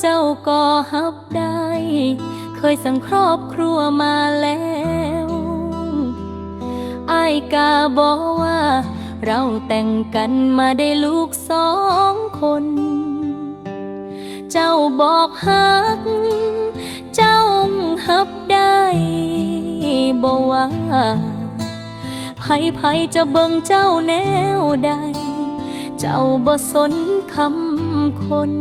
เจ้าก็ฮับได้ เคยสั่งครอบครัวมาแล้วไอายกาบอกว่า เราแต่งกันมาได้ลูกสองคน เจ้าบอกฮัก เจ้าฮับได้บอกว่าไผไผจะเบิ่งเจ้าแนวใด เจ้าบ่สนคำคน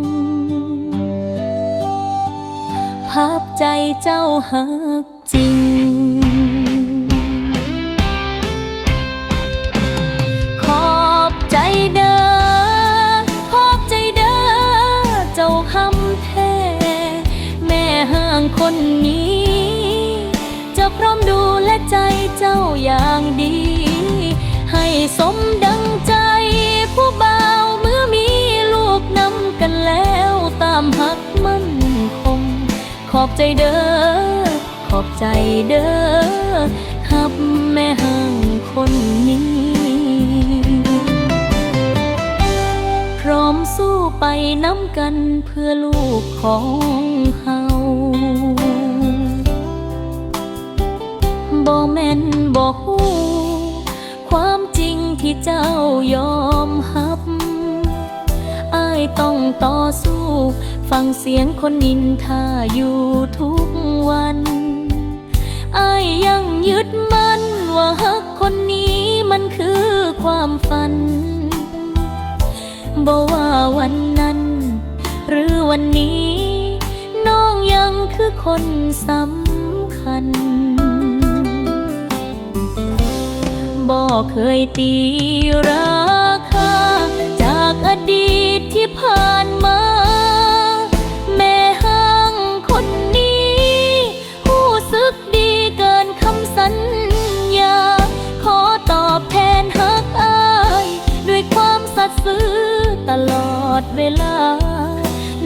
ภาพใจเจ้าหักจริง ขอบใจเด้อ ขอบใจเด้อ เจ้าคำแท้ แม่ห่างคนนี้ จะพร้อมดูแลใจเจ้าอย่างดี อบใจเด้อ ขอบใจเด้อฮับแม่ห่างคนนี้ พร้อมสู้ไปน้ำกันเพื่อลูกของเฮาบ่แม่นบ่ฮู้ความจริงที่เจ้ายอมฮับอา ยต้องต่อสู้ ฟังเสียงคนนินทาอยู่ทุกวันอายยังยึดมั่นว่าฮักคนนี้มันคือความฝันบอกว่าวันนั้น หรือวันนี้ น้องยังคือคนสำคัญบอกเคยตีรา ลอดเวลา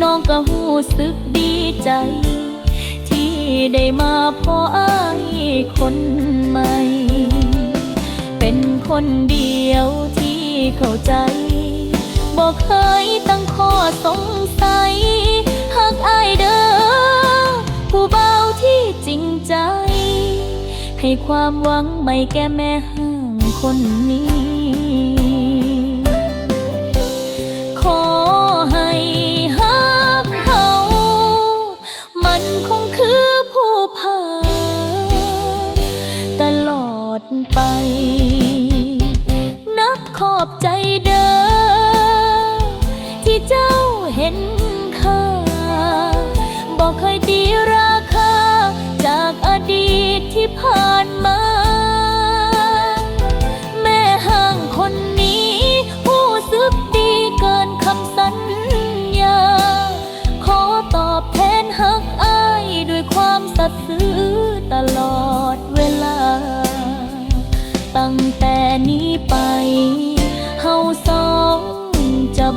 น้องก็รู้สึกดีใจ ที่ได้มาพออายคนใหม่ เป็นคนเดียวที่เข้าใจ บอกเคยตั้งข้อสงสัยหากอายเด้อผู้เบาที่จริงใจ ให้ความหวังไม่แก่แม่ห้างคนนี้ มันคงคือผู้พาตลอดไป นับขอบใจเดิ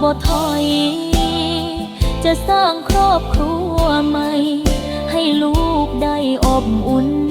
บ่ถอย จะสร้างครอบครัวใหม่ ให้ลูกได้อบอุ่น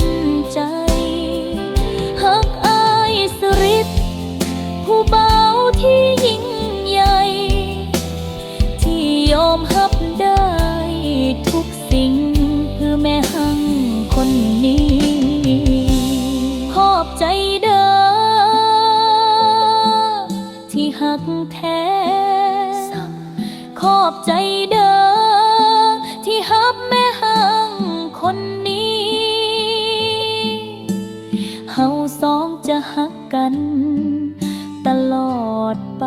เฮาสองจะหักกัน ตลอดไป